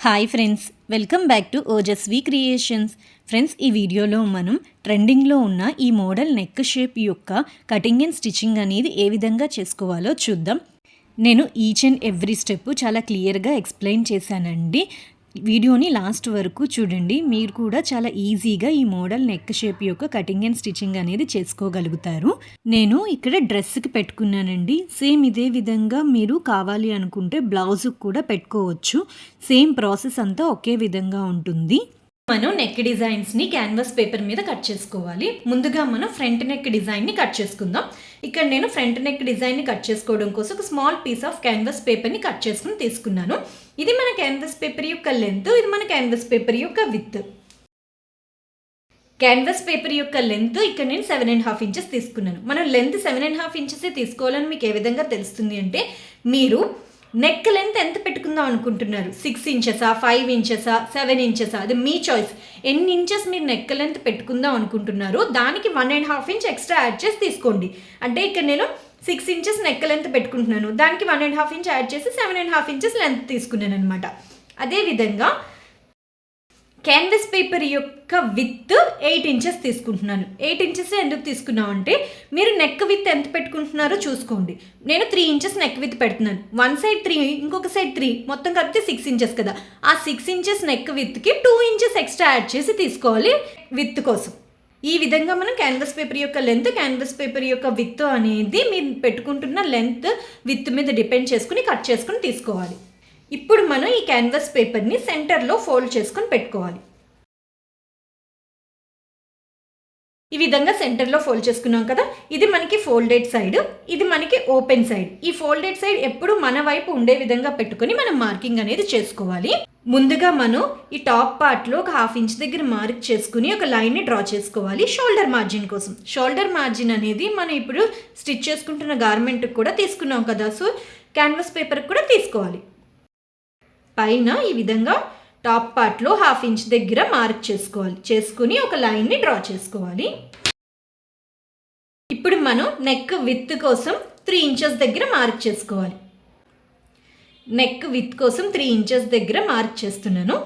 Hi friends welcome back to Ojaswi creations friends ఈ వీడియోలో మనం ట్రెండింగ్లో ఉన్న ఈ మోడల్ నెక్ షేప్ యొక్క కటింగ్ అండ్ స్టిచ్చింగ్ అనేది ఏ విధంగా చేసుకోవాలో చూద్దాం. నేను ఈచ్ అండ్ ఎవ్రీ స్టెప్ చాలా క్లియర్గా ఎక్స్ప్లెయిన్ చేశానండి. వీడియోని లాస్ట్ వరకు చూడండి. మీరు కూడా చాలా ఈజీగా ఈ మోడల్ నెక్ షేప్ యొక్క కటింగ్ అండ్ స్టిచ్చింగ్ అనేది చేసుకోగలుగుతారు. నేను ఇక్కడ డ్రెస్కి పెట్టుకున్నానండి. సేమ్ ఇదే విధంగా మీరు కావాలి అనుకుంటే బ్లౌజ్కి కూడా పెట్టుకోవచ్చు. సేమ్ ప్రాసెస్ అంతా ఒకే విధంగా ఉంటుంది. మనం నెక్ డిజైన్స్ని క్యాన్వాస్ పేపర్ మీద కట్ చేసుకోవాలి. ముందుగా మనం ఫ్రంట్ నెక్ డిజైన్ని కట్ చేసుకుందాం. ఇక్కడ నేను ఫ్రంట్ నెక్ డిజైన్ని కట్ చేసుకోవడం కోసం ఒక స్మాల్ పీస్ ఆఫ్ క్యాన్వాస్ పేపర్ని కట్ చేసుకుని తీసుకున్నాను. ఇది మన క్యాన్వాస్ పేపర్ యొక్క లెంత్ ఇది మన క్యాన్వాస్ పేపర్ యొక్క విత్ క్యాన్వాస్ పేపర్ యొక్క లెంత్ ఇక్కడ నేను సెవెన్ అండ్ హాఫ్ ఇంచెస్ తీసుకున్నాను. మనం length seven and half inches తీసుకోవాలని మీకు ఏ విధంగా తెలుస్తుంది అంటే మీరు నెక్ లెంత్ ఎంత పెట్టుకుందాం అనుకుంటున్నారు? సిక్స్ ఇంచెసా ఫైవ్ ఇంచెసా సెవెన్ ఇంచెసా అది మీ చాయిస్ ఎన్ని ఇంచెస్ మీరు నెక్ లెంత్ పెట్టుకుందాం అనుకుంటున్నారు దానికి one and half inch extra add చేసి తీసుకోండి. అంటే ఇక్కడ నేను సిక్స్ ఇంచెస్ నెక్ లెంత్ పెట్టుకుంటున్నాను. దానికి one and half inch add చేసి seven and half inches length తీసుకున్నాను అనమాట అదేవిధంగా క్యాన్వస్ పేపర్ యొక్క విత్ ఎయిట్ ఇంచెస్ తీసుకుంటున్నాను. ఎయిట్ ఇంచెస్ ఎందుకు తీసుకున్నాం అంటే మీరు నెక్ విత్ ఎంత పెట్టుకుంటున్నారో చూసుకోండి. నేను త్రీ ఇంచెస్ నెక్ విత్ పెడుతున్నాను. వన్ సైడ్ త్రీ ఇంకొక సైడ్ త్రీ మొత్తం కలిపితే సిక్స్ ఇంచెస్ కదా. ఆ సిక్స్ ఇంచెస్ నెక్ విత్కి టూ ఇంచెస్ ఎక్స్ట్రా యాడ్ చేసి తీసుకోవాలి విత్ కోసం. ఈ విధంగా మనం క్యాన్వస్ పేపర్ యొక్క లెంత్ క్యాన్వస్ పేపర్ యొక్క విత్ అనేది మీరు పెట్టుకుంటున్న లెంత్ విత్ మీద డిపెండ్ చేసుకుని కట్ చేసుకుని తీసుకోవాలి. ఇప్పుడు మనం ఈ క్యాన్వాస్ పేపర్ని సెంటర్లో ఫోల్డ్ చేసుకొని పెట్టుకోవాలి. ఈ విధంగా సెంటర్లో ఫోల్డ్ చేసుకున్నాం కదా? ఇది మనకి ఫోల్డెడ్ సైడ్ ఇది మనకి ఓపెన్ సైడ్ ఈ ఫోల్డెడ్ సైడ్ ఎప్పుడు మన వైపు ఉండే విధంగా పెట్టుకొని మనం మార్కింగ్ అనేది చేసుకోవాలి. ముందుగా మనం ఈ టాప్ పార్ట్లో ఒక హాఫ్ ఇంచ్ దగ్గర మార్క్ చేసుకుని ఒక లైన్ని డ్రా చేసుకోవాలి షోల్డర్ మార్జిన్ కోసం. షోల్డర్ మార్జిన్ అనేది మనం ఇప్పుడు స్టిచ్ చేసుకుంటున్న గార్మెంట్కి కూడా తీసుకున్నాం కదా? సో క్యాన్వాస్ పేపర్కి కూడా తీసుకోవాలి. పైన ఈ విధంగా టాప్ పార్ట్లో హాఫ్ ఇంచ్ దగ్గర మార్క్ చేసుకోవాలి. చేసుకుని ఒక లైన్ని డ్రా చేసుకోవాలి. ఇప్పుడు మనం నెక్ విత్ కోసం త్రీ ఇంచెస్ దగ్గర మార్క్ చేసుకోవాలి. నెక్ విత్ కోసం త్రీ ఇంచెస్ దగ్గర మార్క్ చేస్తున్నాను.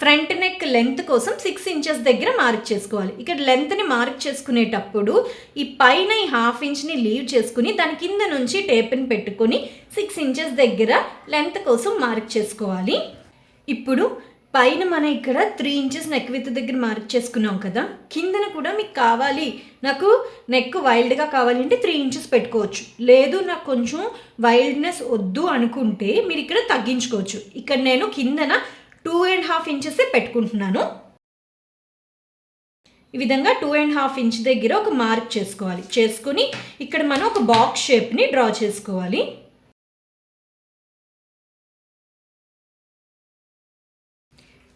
ఫ్రంట్ నెక్ లెంత్ కోసం సిక్స్ ఇంచెస్ దగ్గర మార్క్ చేసుకోవాలి. ఇక్కడ లెంత్ని మార్క్ చేసుకునేటప్పుడు ఈ పైన ఈ హాఫ్ ఇంచ్ని లీవ్ చేసుకుని దాని కింద నుంచి టేప్ని పెట్టుకొని సిక్స్ ఇంచెస్ దగ్గర లెంత్ కోసం మార్క్ చేసుకోవాలి. ఇప్పుడు పైన మనం ఇక్కడ త్రీ ఇంచెస్ నెక్ విత్ దగ్గర మార్క్ చేసుకున్నాం కదా. కిందన కూడా మీకు కావాలి. నాకు నెక్ వైల్డ్గా కావాలి అంటే త్రీ ఇంచెస్ పెట్టుకోవచ్చు. లేదు నాకు కొంచెం వైల్డ్నెస్ వద్దు అనుకుంటే మీరు ఇక్కడ తగ్గించుకోవచ్చు. ఇక్కడ నేను కిందన టూ అండ్ హాఫ్ ఇంచెస్ పెట్టుకుంటున్నాను. ఈ విధంగా టూ అండ్ హాఫ్ ఇంచ్ దగ్గర ఒక మార్క్ చేసుకోవాలి. చేసుకుని ఇక్కడ మనం ఒక బాక్స్ షేప్ని డ్రా చేసుకోవాలి.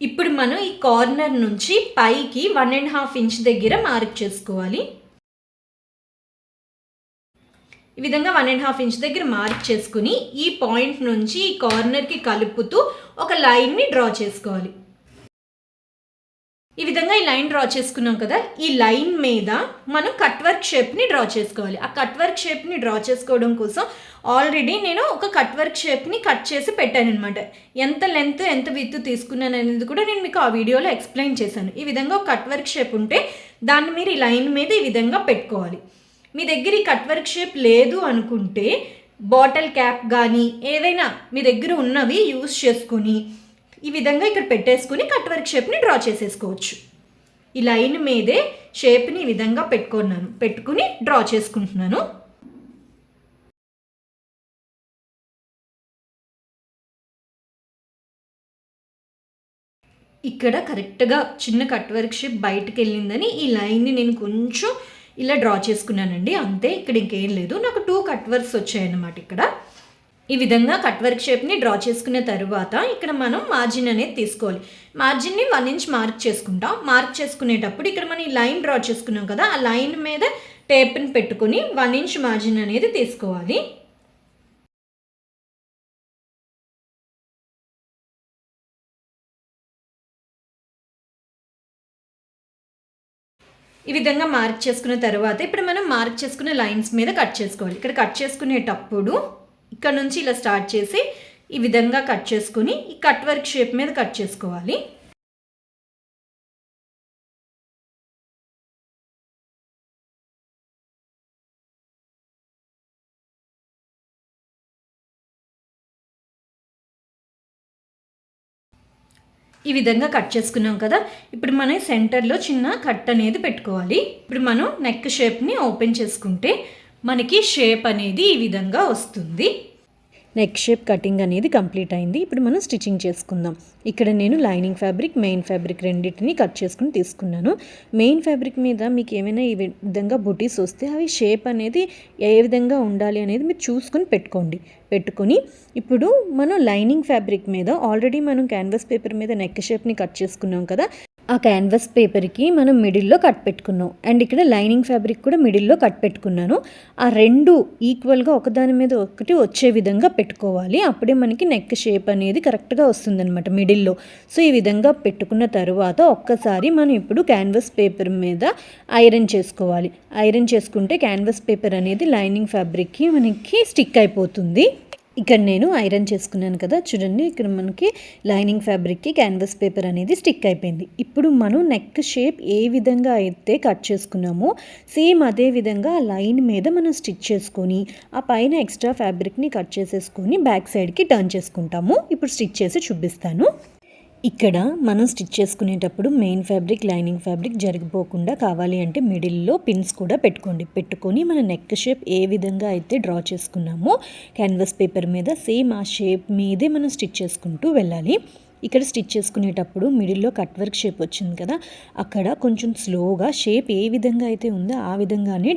ఇప్పుడు మనం ఈ కార్నర్ నుంచి పైకి వన్ అండ్ హాఫ్ ఇంచ్ దగ్గర మార్క్ చేసుకోవాలి. ఈ విధంగా వన్ అండ్ హాఫ్ ఇంచ్ దగ్గర మార్క్ చేసుకుని ఈ పాయింట్ నుంచి ఈ కార్నర్కి కలుపుతూ ఒక లైన్ని డ్రా చేసుకోవాలి. ఈ విధంగా ఈ లైన్ డ్రా చేసుకున్నాం కదా ఈ లైన్ మీద మనం కట్ వర్క్ షేప్ని డ్రా చేసుకోవాలి. ఆ కట్ వర్క్ షేప్ని డ్రా చేసుకోవడం కోసం ఆల్రెడీ నేను ఒక కట్ వర్క్ షేప్ని కట్ చేసి పెట్టాను అనమాట ఎంత లెంత్ ఎంత విత్ తీసుకున్నాను అనేది కూడా నేను మీకు ఆ వీడియోలో ఎక్స్ప్లెయిన్ చేశాను. ఈ విధంగా ఒక కట్ వర్క్ షేప్ ఉంటే దాన్ని మీరు ఈ లైన్ మీద ఈ విధంగా పెట్టుకోవాలి. మీ దగ్గర ఈ కట్ వర్క్ షేప్ లేదు అనుకుంటే బాటిల్ క్యాప్ కానీ ఏదైనా మీ దగ్గర ఉన్నవి యూస్ చేసుకుని ఈ విధంగా ఇక్కడ పెట్టేసుకుని కట్ వర్క్ షేప్ని డ్రా చేసేసుకోవచ్చు. ఈ లైన్ మీదే షేప్ని ఈ విధంగా పెట్టుకున్నాను. పెట్టుకుని డ్రా చేసుకుంటున్నాను. ఇక్కడ కరెక్ట్గా చిన్న కట్ వర్క్ షేప్ బయటకు వెళ్ళిందని ఈ లైన్ని నేను కొంచెం ఇలా డ్రా చేసుకున్నానండి. అంతే ఇక్కడ ఇంకేం లేదు. నాకు టూ కట్ వర్క్స్ వచ్చాయన్నమాట ఇక్కడ. ఈ విధంగా కట్ వర్క్ షేప్ని డ్రా చేసుకున్న తర్వాత ఇక్కడ మనం మార్జిన్ అనేది తీసుకోవాలి. మార్జిన్ని వన్ ఇంచ్ మార్క్ చేసుకుంటాం. మార్క్ చేసుకునేటప్పుడు ఇక్కడ మనం ఈ లైన్ డ్రా చేసుకున్నాం కదా ఆ లైన్ మీద టేప్ని పెట్టుకొని వన్ ఇంచ్ మార్జిన్ అనేది తీసుకోవాలి. ఈ విధంగా మార్క్ చేసుకున్న తర్వాత ఇప్పుడు మనం మార్క్ చేసుకున్న లైన్స్ మీద కట్ చేసుకోవాలి. ఇక్కడ కట్ చేసుకునేటప్పుడు ఇక్కడ నుంచి ఇలా స్టార్ట్ చేసి ఈ విధంగా కట్ చేసుకుని ఈ కట్ వర్క్ షేప్ మీద కట్ చేసుకోవాలి. ఈ విధంగా కట్ చేసుకున్నాం కదా. ఇప్పుడు మనం సెంటర్లో చిన్న కట్ అనేది పెట్టుకోవాలి. ఇప్పుడు మనం నెక్ షేప్ని ఓపెన్ చేసుకుంటే మనకి షేప్ అనేది ఈ విధంగా వస్తుంది. నెక్ షేప్ కటింగ్ అనేది కంప్లీట్ అయింది. ఇప్పుడు మనం స్టిచ్చింగ్ చేసుకుందాం. ఇక్కడ నేను లైనింగ్ ఫ్యాబ్రిక్ మెయిన్ ఫ్యాబ్రిక్ రెండింటిని కట్ చేసుకుని తీసుకున్నాను. మెయిన్ ఫ్యాబ్రిక్ మీద మీకు ఏమైనా ఈ విధంగా బుటీస్ వస్తే అవి షేప్ అనేది ఏ విధంగా ఉండాలి అనేది మీరు చూసుకొని పెట్టుకోండి. పెట్టుకొని ఇప్పుడు మనం లైనింగ్ ఫ్యాబ్రిక్ మీద ఆల్రెడీ మనం క్యాన్వాస్ పేపర్ మీద నెక్ షేప్ని కట్ చేసుకున్నాం కదా ఆ క్యాన్వాస్ పేపర్కి మనం మిడిల్లో కట్ పెట్టుకున్నాం. అండ్ ఇక్కడ లైనింగ్ ఫ్యాబ్రిక్ కూడా మిడిల్లో కట్ పెట్టుకున్నాను. ఆ రెండు ఈక్వల్గా ఒకదాని మీద ఒకటి వచ్చే విధంగా పెట్టుకోవాలి. అప్పుడే మనకి నెక్ షేప్ అనేది కరెక్ట్గా వస్తుందన్నమాట మిడిల్లో సో ఈ విధంగా పెట్టుకున్న తర్వాత ఒక్కసారి మనం ఇప్పుడు క్యాన్వాస్ పేపర్ మీద ఐరన్ చేసుకోవాలి. ఐరన్ చేసుకుంటే క్యాన్వాస్ పేపర్ అనేది లైనింగ్ ఫ్యాబ్రిక్కి మనకి స్టిక్ అయిపోతుంది. ఇక్కడ నేను ఐరన్ చేసుకున్నాను కదా చూడండి ఇక్కడ మనకి లైనింగ్ ఫ్యాబ్రిక్కి క్యాన్వాస్ పేపర్ అనేది స్టిక్ అయిపోయింది. ఇప్పుడు మనం నెక్ షేప్ ఏ విధంగా అయితే కట్ చేసుకున్నామో సేమ్ అదే విధంగా ఆ లైన్ మీద మనం స్టిచ్ చేసుకొని ఆ పైన ఎక్స్ట్రా ఫ్యాబ్రిక్ని కట్ చేసేసుకొని బ్యాక్ సైడ్కి టర్న్ చేసుకుంటాము. ఇప్పుడు స్టిచ్ చేసి చూపిస్తాను. ఇక్కడ మనం స్టిచ్ చేసుకునేటప్పుడు మెయిన్ ఫ్యాబ్రిక్ లైనింగ్ ఫ్యాబ్రిక్ జరిగిపోకుండా కావాలి అంటే మిడిల్లో పిన్స్ కూడా పెట్టుకోండి. పెట్టుకొని మన నెక్ షేప్ ఏ విధంగా అయితే డ్రా చేసుకున్నామో క్యాన్వాస్ పేపర్ మీద సేమ్ ఆ షేప్ మీదే మనం స్టిచ్ చేసుకుంటూ వెళ్ళాలి. ఇక్కడ స్టిచ్ చేసుకునేటప్పుడు మిడిల్లో కట్ వర్క్ షేప్ వచ్చింది కదా అక్కడ కొంచెం స్లోగా షేప్ ఏ విధంగా అయితే ఉందో ఆ విధంగానే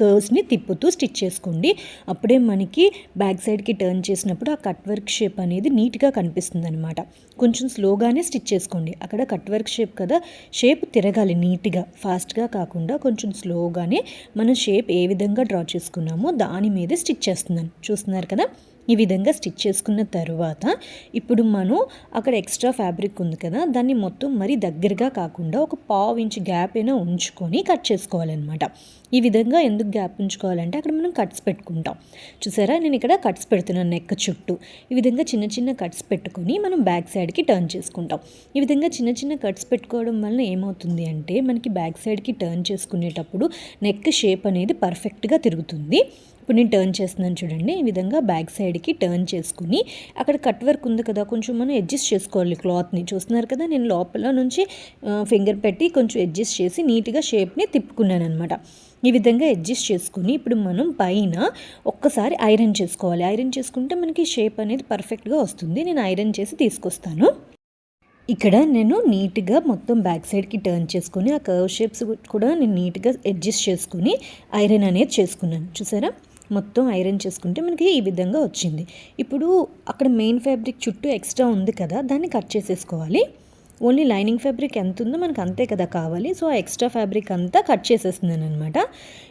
కర్వ్స్ని తిప్పుతూ స్టిచ్ చేసుకోండి. అప్పుడే మనకి బ్యాక్ సైడ్కి టర్న్ చేసినప్పుడు ఆ కట్ వర్క్ షేప్ అనేది నీట్గా కనిపిస్తుంది అనమాట కొంచెం స్లోగానే స్టిచ్ చేసుకోండి. అక్కడ కట్ వర్క్ షేప్ కదా షేప్ తిరగాలి నీట్గా ఫాస్ట్గా కాకుండా కొంచెం స్లోగానే మనం షేప్ ఏ విధంగా డ్రా చేసుకున్నామో దాని మీదే స్టిచ్ చేస్తున్నాను. చూస్తున్నారు కదా? ఈ విధంగా స్టిచ్ చేసుకున్న తర్వాత ఇప్పుడు మనం అక్కడ ఎక్స్ట్రా ఫ్యాబ్రిక్ ఉంది కదా దాన్ని మొత్తం మరీ దగ్గరగా కాకుండా ఒక పావు ఇంచ్ గ్యాప్ అయినా ఉంచుకొని కట్ చేసుకోవాలన్నమాట. ఈ విధంగా ఎందుకు గ్యాప్ ఉంచుకోవాలంటే అక్కడ మనం కట్స్ పెట్టుకుంటాం. చూసారా? నేను ఇక్కడ కట్స్ పెడుతున్నాను నెక్ చుట్టూ. ఈ విధంగా చిన్న చిన్న కట్స్ పెట్టుకొని మనం బ్యాక్ సైడ్కి టర్న్ చేసుకుంటాం. ఈ విధంగా చిన్న చిన్న కట్స్ పెట్టుకోవడం వలన ఏమవుతుంది అంటే మనకి బ్యాక్ సైడ్కి టర్న్ చేసుకునేటప్పుడు నెక్ షేప్ అనేది పర్ఫెక్ట్గా తిరుగుతుంది. ఇప్పుడు నేను టర్న్ చేస్తున్నాను చూడండి. ఈ విధంగా బ్యాక్ సైడ్కి టర్న్ చేసుకుని అక్కడ కట్ వర్క్ ఉంది కదా కొంచెం మనం అడ్జస్ట్ చేసుకోవాలి క్లాత్ని. చూస్తున్నారు కదా? నేను లోపల నుంచి ఫింగర్ పెట్టి కొంచెం అడ్జస్ట్ చేసి నీట్గా షేప్ని తిప్పుకున్నాను అనమాట ఈ విధంగా అడ్జస్ట్ చేసుకుని ఇప్పుడు మనం పైన ఒక్కసారి ఐరన్ చేసుకోవాలి. ఐరన్ చేసుకుంటే మనకి షేప్ అనేది పర్ఫెక్ట్గా వస్తుంది. నేను ఐరన్ చేసి తీసుకొస్తాను. ఇక్కడ నేను నీట్గా మొత్తం బ్యాక్ సైడ్కి టర్న్ చేసుకొని ఆ కర్వ్ షేప్స్ కూడా నేను నీట్గా అడ్జస్ట్ చేసుకుని ఐరన్ అనేది చేసుకున్నాను. చూసారా? మొత్తం ఐరన్ చేసుకుంటే మనకి ఈ విధంగా వచ్చింది. ఇప్పుడు అక్కడ మెయిన్ ఫ్యాబ్రిక్ చుట్టూ ఎక్స్ట్రా ఉంది కదా దాన్ని కట్ చేసేసుకోవాలి. ఓన్లీ లైనింగ్ ఫ్యాబ్రిక్ ఎంత ఉందో మనకు అంతే కదా కావాలి. సో ఆ ఎక్స్ట్రా ఫ్యాబ్రిక్ అంతా కట్ చేసేస్తున్నాను అనమాట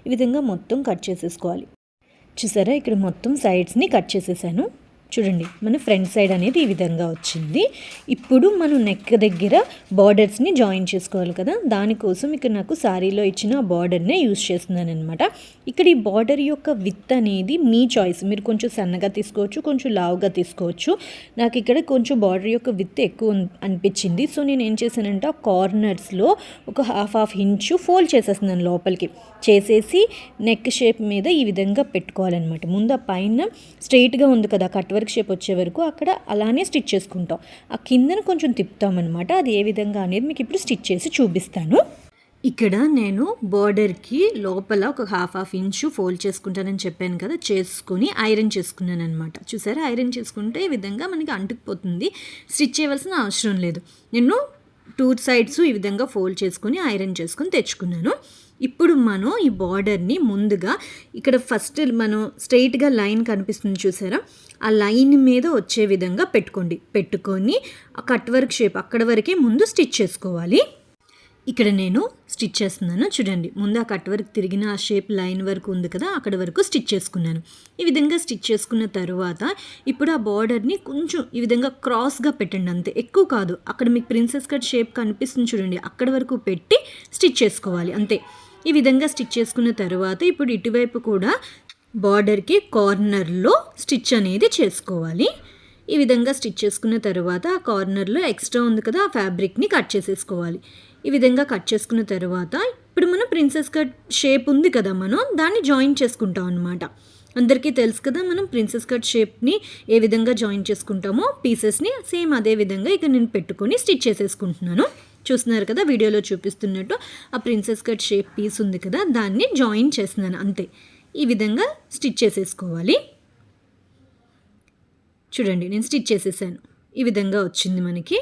ఈ విధంగా మొత్తం కట్ చేసేసుకోవాలి. చూసారా? ఇక్కడ మొత్తం సైడ్స్ని కట్ చేసేసాను. చూడండి మన ఫ్రంట్ సైడ్ అనేది ఈ విధంగా వచ్చింది. ఇప్పుడు మనం నెక్ దగ్గర బార్డర్స్ని జాయిన్ చేసుకోవాలి కదా. దానికోసం ఇక్కడ నాకు శారీలో ఇచ్చిన బార్డర్నే యూస్ చేస్తున్నాను అనమాట ఇక్కడ ఈ బార్డర్ యొక్క విత్ అనేది మీ చాయిస్ మీరు కొంచెం సన్నగా తీసుకోవచ్చు కొంచెం లావుగా తీసుకోవచ్చు. నాకు ఇక్కడ కొంచెం బార్డర్ యొక్క విత్ ఎక్కువ అనిపించింది. సో నేను ఏం చేశానంటే ఆ కార్నర్స్లో ఒక హాఫ్ హాఫ్ ఇంచు ఫోల్డ్ చేసేస్తున్నాను లోపలికి. చేసేసి నెక్ షేప్ మీద ఈ విధంగా పెట్టుకోవాలన్నమాట. ముందు ఆ పైన స్ట్రైట్గా ఉంది కదా కట్ వర్క్ షేప్ వచ్చే వరకు అక్కడ అలానే స్టిచ్ చేసుకుంటాం. ఆ కిందన కొంచెం తిప్పుతామన్నమాట. అది ఏ విధంగా అనేది మీకు ఇప్పుడు స్టిచ్ చేసి చూపిస్తాను. ఇక్కడ నేను బార్డర్కి లోపల ఒక హాఫ్ హాఫ్ ఇంచు ఫోల్డ్ చేసుకుంటానని చెప్పాను కదా చేసుకుని ఐరన్ చేసుకున్నాను అనమాట చూసారా? ఐరన్ చేసుకుంటే ఈ విధంగా మనకి అంటుకుపోతుంది. స్టిచ్ చేయవలసిన అవసరం లేదు. నేను టూ సైడ్స్ ఈ విధంగా ఫోల్డ్ చేసుకుని ఐరన్ చేసుకుని తెచ్చుకున్నాను. ఇప్పుడు మనం ఈ బార్డర్ని ముందుగా ఇక్కడ ఫస్ట్ మనం స్ట్రైట్గా లైన్ కనిపిస్తుంది చూసారా? ఆ లైన్ మీద వచ్చే విధంగా పెట్టుకోండి. పెట్టుకొని ఆ కట్ వర్క్ షేప్ అక్కడ వరకే ముందు స్టిచ్ చేసుకోవాలి. ఇక్కడ నేను స్టిచ్ చేస్తున్నాను. చూడండి ముందు ఆ కట్ వర్క్ తిరిగిన ఆ షేప్ లైన్ వరకు ఉంది కదా అక్కడ వరకు స్టిచ్ చేసుకున్నాను. ఈ విధంగా స్టిచ్ చేసుకున్న తర్వాత ఇప్పుడు ఆ బార్డర్ని కొంచెం ఈ విధంగా క్రాస్గా పెట్టండి అంతే. ఎక్కువ కాదు అక్కడ మీకు ప్రిన్సెస్ కట్ షేప్ కనిపిస్తుంది చూడండి అక్కడ వరకు పెట్టి స్టిచ్ చేసుకోవాలి అంతే. ఈ విధంగా స్టిచ్ చేసుకున్న తర్వాత ఇప్పుడు ఇటువైపు కూడా బార్డర్కి కార్నర్లో స్టిచ్ అనేది చేసుకోవాలి. ఈ విధంగా స్టిచ్ చేసుకున్న తర్వాత ఆ కార్నర్లో ఎక్స్ట్రా ఉంది కదా ఆ ఫ్యాబ్రిక్ని కట్ చేసేసుకోవాలి. ఈ విధంగా కట్ చేసుకున్న తర్వాత ఇప్పుడు మనం ప్రిన్సెస్ కట్ షేప్ ఉంది కదా మనం దాన్ని జాయిన్ చేసుకుంటాం అనమాట అందరికీ తెలుసు కదా మనం ప్రిన్సెస్ కట్ షేప్ని ఏ విధంగా జాయిన్ చేసుకుంటామో పీసెస్ని సేమ్ అదే విధంగా ఇక నేను పెట్టుకొని స్టిచ్ చేసేసుకుంటున్నాను. చూస్తున్నారు కదా వీడియోలో చూపిస్తున్నట్టు. ఆ ప్రిన్సెస్ కట్ షేప్ పీస్ ఉంది కదా దాన్ని జాయిన్ చేస్తున్నాను అంతే. ఈ విధంగా స్టిచ్ చేసేసుకోవాలి. చూడండి నేను స్టిచ్ చేసేసాను. ఈ విధంగా వచ్చింది మనకి.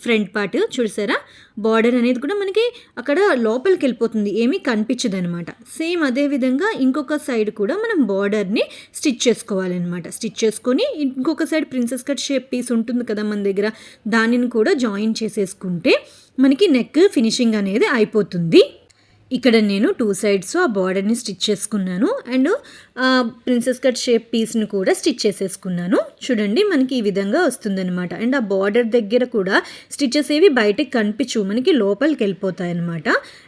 ఫ్రంట్ పార్ట్ చూసారా? బార్డర్ అనేది కూడా మనకి అక్కడ లోపలికి వెళ్ళిపోతుంది ఏమీ కనిపించదు అనమాట సేమ్ అదే విధంగా ఇంకొక సైడ్ కూడా మనం బార్డర్ని స్టిచ్ చేసుకోవాలన్నమాట. స్టిచ్ చేసుకొని ఇంకొక side princess cut shape piece ఉంటుంది కదా మన దగ్గర దానిని కూడా జాయిన్ చేసేసుకుంటే మనకి నెక్ ఫినిషింగ్ అనేది అయిపోతుంది. ఇక్కడ నేను టూ సైడ్స్ ఆ బార్డర్ని స్టిచ్ చేసుకున్నాను. అండ్ ప్రిన్సెస్ కట్ షేప్ పీస్ని కూడా స్టిచ్ చేసేసుకున్నాను. చూడండి మనకి ఈ విధంగా వస్తుందన్నమాట. అండ్ ఆ బార్డర్ దగ్గర కూడా స్టిచెస్ ఏవి బయటకు కనిపించు మనకి లోపలికి వెళ్ళిపోతాయి అనమాట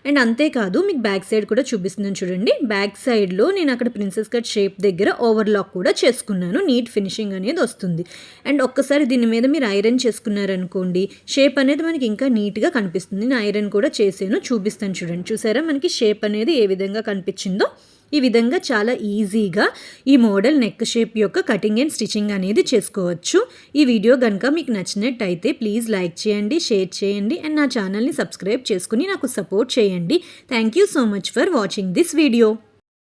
అండ్ అంతేకాదు మీకు బ్యాక్ సైడ్ కూడా చూపిస్తున్నాను చూడండి. బ్యాక్ సైడ్లో నేను అక్కడ ప్రిన్సెస్ కట్ షేప్ దగ్గర ఓవర్లాక్ కూడా చేసుకున్నాను. నీట్ ఫినిషింగ్ అనేది వస్తుంది. అండ్ ఒక్కసారి దీని మీద మీరు ఐరన్ చేసుకున్నారనుకోండి షేప్ అనేది మనకి ఇంకా నీట్గా కనిపిస్తుంది. నేను ఐరన్ కూడా చేసాను చూపిస్తాను చూడండి. చూసారా? మనకి షేప్ అనేది ఏ విధంగా కనిపించిందో ఈ విధంగా చాలా ఈజీగా ఈ మోడల్ నెక్ షేప్ యొక్క కటింగ్ అండ్ స్టిచ్చింగ్ అనేది చేసుకోవచ్చు. ఈ వీడియో కనుక మీకు నచ్చినట్టయితే ప్లీజ్ లైక్ చేయండి షేర్ చేయండి అండ్ నా ఛానల్ని సబ్స్క్రైబ్ చేసుకుని నాకు సపోర్ట్ చేయండి. Thank you so much for watching this video